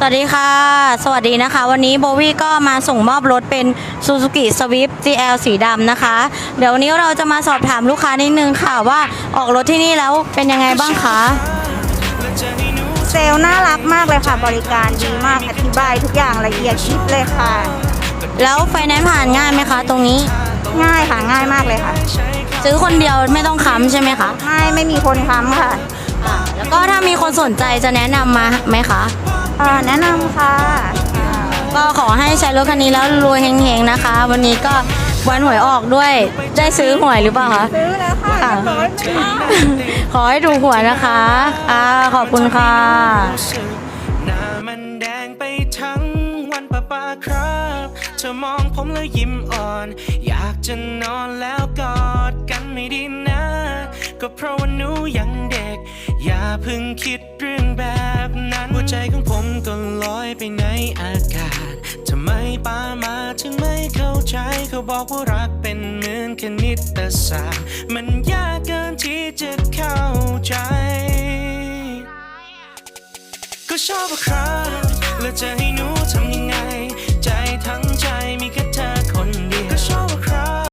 สวัสดีค่ะ สวัสดีนะคะ วันนี้โบวี่ก็มาส่งมอบรถเป็น Suzuki Swift GL สีดำนะคะ เดี๋ยววันนี้เราจะมาสอบถามลูกค้านิดนึงค่ะว่าออกรถที่นี่แล้วเป็นยังไงบ้างคะเซลล์น่ารักมากเลยค่ะ บริการดีมากอธิบายทุกอย่างละเอียดยิบเลยค่ะ แล้วไฟแนนซ์ผ่านง่ายไหมคะ ตรงนี้ง่ายค่ะง่ายมากเลยค่ะ ซื้อคนเดียวไม่ต้องค้ำใช่ไหมคะไม่ไม่มีคนค้ำค่ะอ่าแล้วก็ถ้ามีคนสนใจจะแนะนำมาไหมคะเอ่อแนะนำค่ะ ก็ขอให้ใช้รถคันนี้แล้วรวยเฮงๆนะคะ วันนี้ก็วันหวยออกด้วย ได้ซื้อหวยหรือเปล่าคะซื้อแล้วค่ะค่ะเรียบร้อยค่ะขอให้ถูกหวยนะคะค่ะขอบคุณค่ะหน้ามันแดงไปทั้งวันป้าป้าครับเธอมองผมแล้วยิ้มอ่อน อยากจะนอนแล้วกอดกันไม่ดีนะ ก็เพราะว่าหนูยังเด็ก อย่าเพิ่งคิดเรื่องแบบนั้นหัวใจของผม ก็ลอยไปในอากาศทำไมป้ามาถึงไม่เข้าใจ เขาบอกว่ารักเป็นเหมือนคณิตศาสตร์ มันยากเกินที่จะเข้าใจ ก็ชอบครับแล้วจะให